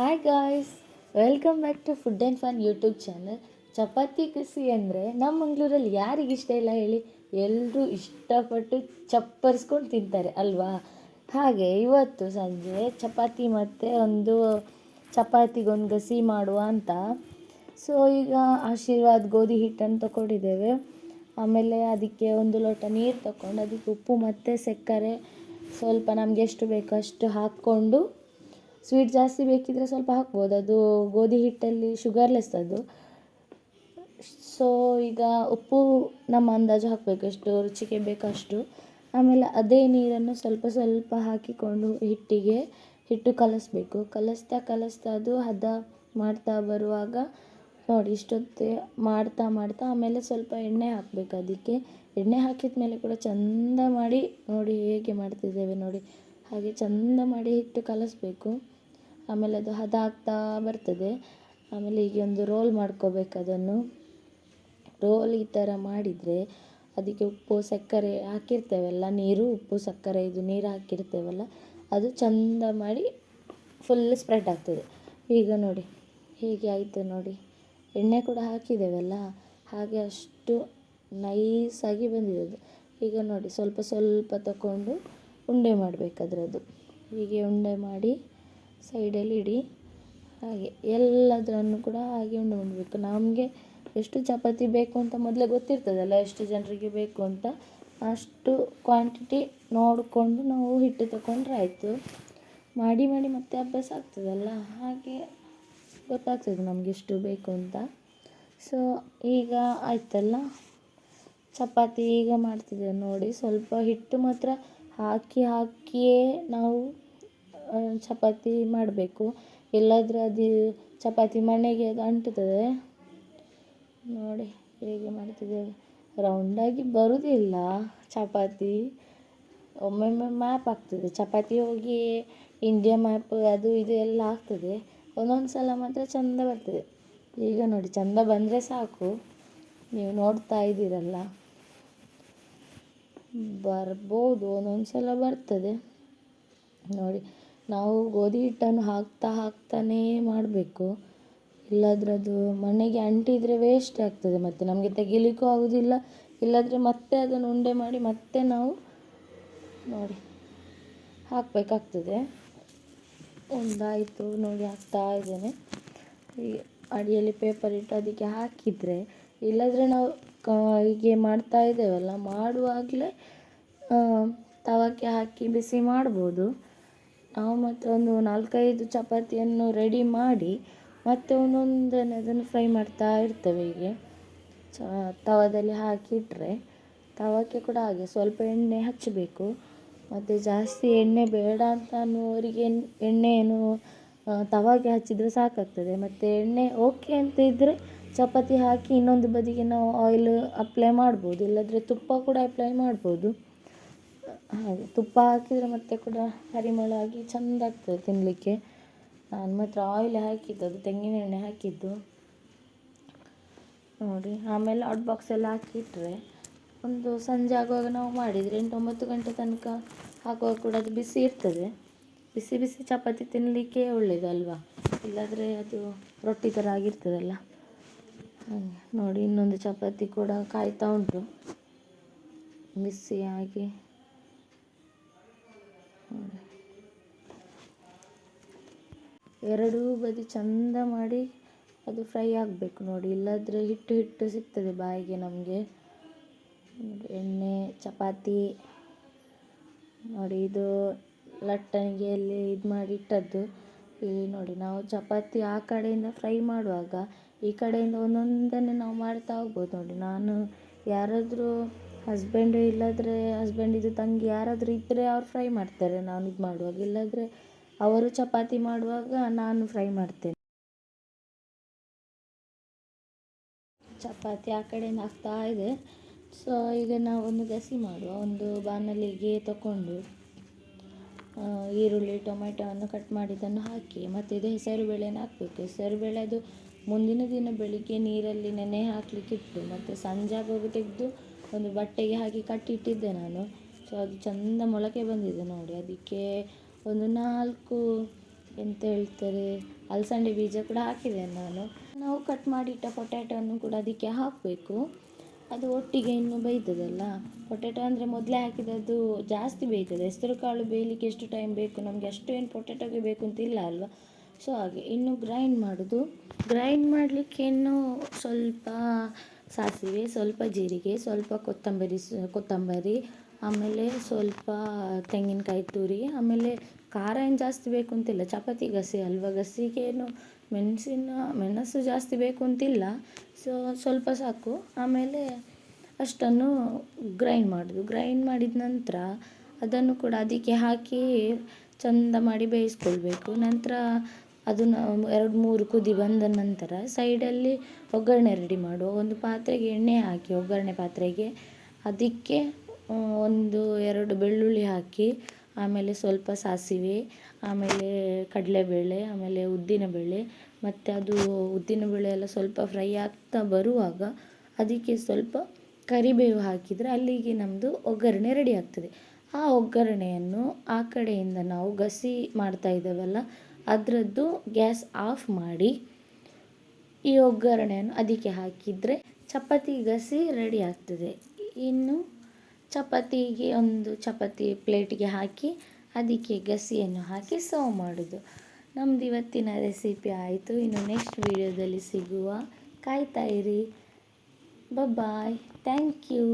Hi guys welcome back to food and fun YouTube channel chapati ಕಸಿ ಅಂದರೆ ನಮ್ಮ ಮಂಗಳೂರಲ್ಲಿ ಯಾರಿಗೆ ಇಷ್ಟ ಇಲ್ಲ ಹೇಳಿ ಎಲ್ಲರೂ ಇಷ್ಟಪಟ್ಟು ಚಪ್ಪರಿಸ್ಕೊಂಡು ತಿಂತಾರೆ ಅಲ್ವಾ? ಹಾಗೆ ಇವತ್ತು ಸಂಜೆ ಚಪಾತಿ ಮತ್ತು ಒಂದು ಚಪಾತಿಗೊಂದು ಗಸಿ ಮಾಡುವ ಅಂತ. ಸೊ ಈಗ ಆಶೀರ್ವಾದ ಗೋಧಿ ಹಿಟ್ಟನ್ನು ತಗೊಂಡಿದ್ದೇವೆ ಆಮೇಲೆ ಅದಕ್ಕೆ ಒಂದು ಲೋಟ ನೀರು ತಗೊಂಡು ಅದಕ್ಕೆ ಉಪ್ಪು ಮತ್ತು ಸಕ್ಕರೆ ಸ್ವಲ್ಪ ನಮಗೆ ಎಷ್ಟು ಬೇಕೋ ಅಷ್ಟು ಹಾಕ್ಕೊಂಡು ಸ್ವೀಟ್ ಜಾಸ್ತಿ ಬೇಕಿದ್ದರೆ ಸ್ವಲ್ಪ ಹಾಕ್ಬೋದು. ಅದು ಗೋಧಿ ಹಿಟ್ಟಲ್ಲಿ ಶುಗರ್ಲೆಸ್ ಅದು. ಸೊ ಈಗ ಉಪ್ಪು ನಮ್ಮ ಅಂದಾಜು ಹಾಕಬೇಕು. ಎಷ್ಟು ರುಚಿಗೆ ಬೇಕಷ್ಟು. ಆಮೇಲೆ ಅದೇ ನೀರನ್ನು ಸ್ವಲ್ಪ ಸ್ವಲ್ಪ ಹಾಕಿಕೊಂಡು ಹಿಟ್ಟಿಗೆ ಹಿಟ್ಟು ಕಲಸಬೇಕು. ಕಲಿಸ್ತಾ ಕಲಿಸ್ತಾ ಅದು ಹದ ಮಾಡ್ತಾ ಬರುವಾಗ ನೋಡಿ ಇಷ್ಟೊತ್ತೆ ಮಾಡ್ತಾ ಮಾಡ್ತಾ ಆಮೇಲೆ ಸ್ವಲ್ಪ ಎಣ್ಣೆ ಹಾಕಬೇಕು ಅದಕ್ಕೆ. ಎಣ್ಣೆ ಹಾಕಿದ ಮೇಲೆ ಕೂಡ ಚಂದ ಮಾಡಿ ನೋಡಿ ಹೇಗೆ ಮಾಡ್ತಿದ್ದೇವೆ ನೋಡಿ. ಹಾಗೆ ಚಂದ ಮಾಡಿ ಹಿಟ್ಟು ಕಲಿಸ್ಬೇಕು. ಆಮೇಲೆ ಅದು ಹದ ಆಗ್ತಾ ಬರ್ತದೆ. ಆಮೇಲೆ ಹೀಗೆ ಒಂದು ರೋಲ್ ಮಾಡ್ಕೋಬೇಕು ಅದನ್ನು. ರೋಲ್ ಈ ಥರ ಮಾಡಿದರೆ ಅದಕ್ಕೆ ಉಪ್ಪು, ಸಕ್ಕರೆ ಹಾಕಿರ್ತೇವಲ್ಲ, ನೀರು, ಉಪ್ಪು, ಸಕ್ಕರೆ, ಇದು ನೀರು ಹಾಕಿರ್ತೇವಲ್ಲ, ಅದು ಚಂದ ಮಾಡಿ ಫುಲ್ ಸ್ಪ್ರೆಡ್ ಆಗ್ತದೆ. ಈಗ ನೋಡಿ, ಹೀಗೆ ಆಯಿತು ನೋಡಿ. ಎಣ್ಣೆ ಕೂಡ ಹಾಕಿದ್ದೇವಲ್ಲ, ಹಾಗೆ ಅಷ್ಟು ನೈಸಾಗಿ ಬಂದಿದೆ ಅದು. ಈಗ ನೋಡಿ, ಸ್ವಲ್ಪ ಸ್ವಲ್ಪ ತಗೊಂಡು ಉಂಡೆ ಮಾಡಬೇಕು ಅದರದ್ದು. ಹೀಗೆ ಉಂಡೆ ಮಾಡಿ ಸೈಡಲ್ಲಿ ಇಡಿ. ಹಾಗೆ ಎಲ್ಲದರನ್ನು ಕೂಡ ಹಾಗೆ ಉಂಡೆ ಮಾಡಬೇಕು ನಮಗೆ ಎಷ್ಟು ಚಪಾತಿ ಬೇಕು ಅಂತ ಮೊದಲೇ ಗೊತ್ತಿರ್ತದಲ್ಲ, ಎಷ್ಟು ಜನರಿಗೆ ಬೇಕು ಅಂತ. ಅಷ್ಟು ಕ್ವಾಂಟಿಟಿ ನೋಡಿಕೊಂಡು ನಾವು ಹಿಟ್ಟು ತಗೊಂಡ್ರೆ ಆಯಿತು. ಮಾಡಿ ಮಾಡಿ ಮತ್ತೆ ಅಭ್ಯಾಸ ಆಗ್ತದಲ್ಲ, ಹಾಗೆ ಗೊತ್ತಾಗ್ತದೆ ನಮಗೆ ಎಷ್ಟು ಬೇಕು ಅಂತ. ಸೊ ಈಗ ಆಯ್ತಲ್ಲ. ಚಪಾತಿ ಈಗ ಮಾಡ್ತಿದ್ದೇವೆ ನೋಡಿ. ಸ್ವಲ್ಪ ಹಿಟ್ಟು ಮಾತ್ರ ಹಾಕಿ, ಹಾಕಿಯೇ ನಾವು ಚಪಾತಿ ಮಾಡಬೇಕು. ಎಲ್ಲಾದರೂ ಅದು ಚಪಾತಿ ಮಣೆಗೆ ಅದು ಅಂಟುತ್ತದೆ. ನೋಡಿ ಹೇಗೆ ಮಾಡ್ತಿದ್ದೇವೆ. ರೌಂಡಾಗಿ ಬರುವುದಿಲ್ಲ ಚಪಾತಿ. ಒಮ್ಮೊಮ್ಮೆ ಮ್ಯಾಪ್ ಆಗ್ತದೆ. ಚಪಾತಿ ಹೋಗಿ ಇಂಡಿಯಾ ಮ್ಯಾಪ್ ಅದು ಇದು ಎಲ್ಲ ಆಗ್ತದೆ. ಒಂದೊಂದು ಸಲ ಮಾತ್ರ ಚಂದ ಬರ್ತದೆ. ಈಗ ನೋಡಿ ಚಂದ ಬಂದರೆ ಸಾಕು. ನೀವು ನೋಡ್ತಾ ಇದ್ದೀರಲ್ಲ. ಬರ್ಬೋದು, ಒಂದೊಂದು ಸಲ ಬರ್ತದೆ. ನೋಡಿ ನಾವು ಗೋಧಿ ಹಿಟ್ಟನ್ನು ಹಾಕ್ತಾ ಹಾಕ್ತಾನೇ ಮಾಡಬೇಕು. ಇಲ್ಲದ್ರೆ ಅದು ಮನೆಗೆ ಅಂಟಿದರೆ ವೇಸ್ಟ್ ಆಗ್ತದೆ ಮತ್ತು ನಮಗೆ ತೆಗಿಲಿಕ್ಕೂ ಆಗೋದಿಲ್ಲ, ಇಲ್ಲದ್ರೆ ಮತ್ತೆ ಅದನ್ನು ಉಂಡೆ ಮಾಡಿ ಮತ್ತೆ ನಾವು ನೋಡಿ ಹಾಕಬೇಕಾಗ್ತದೆ. ಒಂದಾಯಿತು ನೋಡಿ ಹಾಕ್ತಾ ಇದ್ದೇನೆ. ಈ ಅಡಿಯಲ್ಲಿ ಪೇಪರ್ ಇಟ್ಟು ಅದಕ್ಕೆ ಹಾಕಿದರೆ, ಇಲ್ಲದ್ರೆ ನಾವು ಹೀಗೆ ಮಾಡ್ತಾ ಇದ್ದೇವಲ್ಲ, ಮಾಡುವಾಗಲೇ ತವಕ್ಕೆ ಹಾಕಿ ಬಿಸಿ ಮಾಡ್ಬೋದು. ನಾವು ಮತ್ತು ಒಂದು ನಾಲ್ಕೈದು ಚಪಾತಿಯನ್ನು ರೆಡಿ ಮಾಡಿ ಮತ್ತೆ ಒಂದೊಂದನ್ನು ಅದನ್ನು ಫ್ರೈ ಮಾಡ್ತಾ ಇರ್ತೇವೆ ಹೀಗೆ. ಚ, ತವದಲ್ಲಿ ಹಾಕಿಟ್ಟರೆ ತವಕ್ಕೆ ಕೂಡ ಹಾಗೆ ಸ್ವಲ್ಪ ಎಣ್ಣೆ ಹಚ್ಚಬೇಕು. ಮತ್ತು ಜಾಸ್ತಿ ಎಣ್ಣೆ ಬೇಡ ಅಂತ ಅನ್ನುವವರಿಗೆ ಎಣ್ಣೆಯನ್ನು ತವಾಗೆ ಹಚ್ಚಿದರೆ ಸಾಕಾಗ್ತದೆ. ಮತ್ತು ಎಣ್ಣೆ ಓಕೆ ಅಂತ ಇದ್ದರೆ ಚಪಾತಿ ಹಾಕಿ ಇನ್ನೊಂದು ಬದಿಗೆ ನಾವು ಆಯಿಲ್ ಅಪ್ಲೈ ಮಾಡ್ಬೋದು. ಇಲ್ಲದ್ರೆ ತುಪ್ಪ ಕೂಡ ಅಪ್ಲೈ ಮಾಡ್ಬೋದು. ಹಾಗೆ ತುಪ್ಪ ಹಾಕಿದರೆ ಮತ್ತೆ ಕೂಡ ಪರಿಮಳ ಆಗಿ ಚೆಂದ ಆಗ್ತದೆ ತಿನ್ನಲಿಕ್ಕೆ ನಾನು ಮಾತ್ರ ಆಯಿಲ್ ಹಾಕಿದ್ದು, ಅದು ತೆಂಗಿನ ಎಣ್ಣೆ ಹಾಕಿದ್ದು. ನೋಡಿ, ಆಮೇಲೆ ಹಾಟ್ ಬಾಕ್ಸೆಲ್ಲ ಹಾಕಿಟ್ರೆ ಒಂದು ಸಂಜೆ ಆಗುವಾಗ ನಾವು ಮಾಡಿದರೆ ಎಂಟು ಒಂಬತ್ತು ಗಂಟೆ ತನಕ ಹಾಕುವಾಗ ಕೂಡ ಅದು ಬಿಸಿ ಇರ್ತದೆ. ಬಿಸಿ ಬಿಸಿ ಚಪಾತಿ ತಿನ್ನಲಿಕ್ಕೆ ಒಳ್ಳೆಯದಲ್ವಾ ಇಲ್ಲಾದರೆ ಅದು ರೊಟ್ಟಿ ಥರ ಆಗಿರ್ತದಲ್ಲ. ನೋಡಿ, ಇನ್ನೊಂದು ಚಪಾತಿ ಕೂಡ ಕಾಯ್ತಾ ಉಂಟು. ಬಿಸಿ ಎರಡೂ ಬದಿ ಚಂದ ಮಾಡಿ ಅದು ಫ್ರೈ ಆಗಬೇಕು ನೋಡಿ, ಇಲ್ಲಾದರೆ ಹಿಟ್ಟು ಹಿಟ್ಟು ಸಿಗ್ತದೆ ಬಾಯಿಗೆ ನಮಗೆ. ಎಣ್ಣೆ, ಚಪಾತಿ, ನೋಡಿ ಇದು ಲಟ್ಟಣಿಗೆಯಲ್ಲಿ ಇದು ಮಾಡಿ ಇಟ್ಟದ್ದು. ಇಲ್ಲಿ ನೋಡಿ, ನಾವು ಚಪಾತಿ ಆ ಕಡೆಯಿಂದ ಫ್ರೈ ಮಾಡುವಾಗ ಈ ಕಡೆಯಿಂದ ಒಂದೊಂದನ್ನೇ ನಾವು ಮಾಡ್ತಾ ಹೋಗ್ಬೋದು ನೋಡಿ. ನಾನು ಯಾರಾದರೂ ಹಸ್ಬೆಂಡ್ ಇಲ್ಲದ್ರೆ ಹಸ್ಬೆಂಡಿದು ತಂಗಿ ಯಾರಾದರೂ ಇದ್ದರೆ ಅವ್ರು ಫ್ರೈ ಮಾಡ್ತಾರೆ. ನಾನು ಇದು ಮಾಡುವಾಗ, ಇಲ್ಲಾದರೆ ಅವರು ಚಪಾತಿ ಮಾಡುವಾಗ ನಾನು ಫ್ರೈ ಮಾಡ್ತೇನೆ. ಚಪಾತಿ ಆ ಕಡೆಯಿಂದ ಆಗ್ತಾ ಇದೆ. ಸೊ ಈಗ ನಾವು ಒಂದು ಗಸಿ ಮಾಡುವ. ಒಂದು ಬಾಣಲಿಗೆ ತಗೊಂಡು ಈರುಳ್ಳಿ ಟೊಮೆಟೊವನ್ನು ಕಟ್ ಮಾಡಿದ್ದನ್ನು ಹಾಕಿ, ಮತ್ತು ಇದು ಹೆಸರುಬೇಳೆನ ಹಾಕಬೇಕು. ಹೆಸರುಬೇಳೆ ಅದು ಮುಂದಿನ ದಿನ ಬೆಳಿಗ್ಗೆ ನೀರಲ್ಲಿ ನೆನೆ ಹಾಕಲಿಕ್ಕಿಟ್ಟು ಮತ್ತು ಸಂಜೆ ಆಗುವಾಗ ತೆಗೆದು ಒಂದು ಬಟ್ಟೆಗೆ ಹಾಕಿ ಕಟ್ಟಿಟ್ಟಿದ್ದೆ ನಾನು. ಸೊ ಅದು ಚೆಂದ ಮೊಳಕೆ ಬಂದಿದೆ ನೋಡಿ. ಅದಕ್ಕೆ ಒಂದು ನಾಲ್ಕು ಎಂತ ಹೇಳ್ತಾರೆ, ಅಲಸಂಡೆ ಬೀಜ ಕೂಡ ಹಾಕಿದ್ದೇನೆ ನಾನು. ನಾವು ಕಟ್ ಮಾಡಿಟ್ಟ ಪೊಟ್ಯಾಟೋನು ಕೂಡ ಅದಕ್ಕೆ ಹಾಕಬೇಕು. ಅದು ಒಟ್ಟಿಗೆ ಇನ್ನು ಬೇಯ್ತದಲ್ಲ. ಪೊಟ್ಯಾಟೊ ಅಂದರೆ ಮೊದಲೇ ಹಾಕಿದದ್ದು ಜಾಸ್ತಿ ಬೇಯ್ತದೆ. ಹೆಸರು ಕಾಳು ಬೇಯಲಿಕ್ಕೆ ಎಷ್ಟು ಟೈಮ್ ಬೇಕು? ನಮಗೆ ಅಷ್ಟು ಏನು ಪೊಟ್ಯಾಟೊಗೆ ಬೇಕು ಅಂತ ಇಲ್ಲ ಅಲ್ವಾ? ಸೊ ಹಾಗೆ ಇನ್ನು ಗ್ರೈಂಡ್ ಮಾಡೋದು. ಗ್ರೈಂಡ್ ಮಾಡಲಿಕ್ಕೆ ಇನ್ನು ಸ್ವಲ್ಪ ಸಾಸಿವೆ, ಸ್ವಲ್ಪ ಜೀರಿಗೆ, ಸ್ವಲ್ಪ ಕೊತ್ತಂಬರಿ ಕೊತ್ತಂಬರಿ, ಆಮೇಲೆ ಸ್ವಲ್ಪ ತೆಂಗಿನಕಾಯಿ ತುರಿ, ಆಮೇಲೆ ಖಾರ ಏನು ಜಾಸ್ತಿ ಬೇಕು ಅಂತಿಲ್ಲ. ಚಪಾತಿ ಗಸಿ, ಅಲ್ವಾ ಗಸಿಗೇನು ಮೆಣಸಿನ, ಮೆಣಸು ಜಾಸ್ತಿ ಬೇಕು ಅಂತಿಲ್ಲ. ಸೊ ಸ್ವಲ್ಪ ಸಾಕು. ಆಮೇಲೆ ಅಷ್ಟನ್ನು ಗ್ರೈಂಡ್ ಮಾಡೋದು. ಗ್ರೈಂಡ್ ಮಾಡಿದ ನಂತರ ಅದನ್ನು ಕೂಡ ಅದಕ್ಕೆ ಹಾಕಿ ಚಂದ ಮಾಡಿ ಬೇಯಿಸ್ಕೊಳ್ಬೇಕು. ನಂತರ ಅದನ್ನು ಎರಡು ಮೂರು ಕುದಿ ಬಂದ ನಂತರ ಸೈಡಲ್ಲಿ ಒಗ್ಗರಣೆ ರೆಡಿ ಮಾಡುವ. ಒಂದು ಪಾತ್ರೆಗೆ ಎಣ್ಣೆ ಹಾಕಿ, ಒಗ್ಗರಣೆ ಪಾತ್ರೆಗೆ ಅದಕ್ಕೆ ಒಂದು ಎರಡು ಬೆಳ್ಳುಳ್ಳಿ ಹಾಕಿ, ಆಮೇಲೆ ಸ್ವಲ್ಪ ಸಾಸಿವೆ, ಆಮೇಲೆ ಕಡಲೆಬೇಳೆ, ಆಮೇಲೆ ಉದ್ದಿನಬೇಳೆ, ಮತ್ತು ಅದು ಉದ್ದಿನಬೇಳೆ ಎಲ್ಲ ಸ್ವಲ್ಪ ಫ್ರೈ ಆಗ್ತಾ ಬರುವಾಗ ಅದಕ್ಕೆ ಸ್ವಲ್ಪ ಕರಿಬೇವು ಹಾಕಿದರೆ ಅಲ್ಲಿಗೆ ನಮ್ಮದು ಒಗ್ಗರಣೆ ರೆಡಿ ಆಗ್ತದೆ. ಆ ಒಗ್ಗರಣೆಯನ್ನು ಆ ಕಡೆಯಿಂದ ನಾವು ಗಸಿ ಮಾಡ್ತಾ ಇದ್ದೇವಲ್ಲ ಅದರದ್ದು ಗ್ಯಾಸ್ ಆಫ್ ಮಾಡಿ ಈ ಒಗ್ಗರಣೆಯನ್ನು ಅದಕ್ಕೆ ಹಾಕಿದರೆ ಚಪಾತಿ ಗಸಿ ರೆಡಿ ಆಗ್ತದೆ. ಇನ್ನು ಚಪಾತಿಗೆ ಒಂದು ಚಪಾತಿ ಪ್ಲೇಟಿಗೆ ಹಾಕಿ ಅದಕ್ಕೆ ಗಸಿಯನ್ನು ಹಾಕಿ ಸರ್ವ್ ಮಾಡೋದು. ನಮ್ದು ಇವತ್ತಿನ ರೆಸಿಪಿ ಆಯಿತು. ಇನ್ನು ನೆಕ್ಸ್ಟ್ ವಿಡಿಯೋದಲ್ಲಿ ಸಿಗುವ ಕಾಯ್ತಾ ಇರಿ. Bye thank you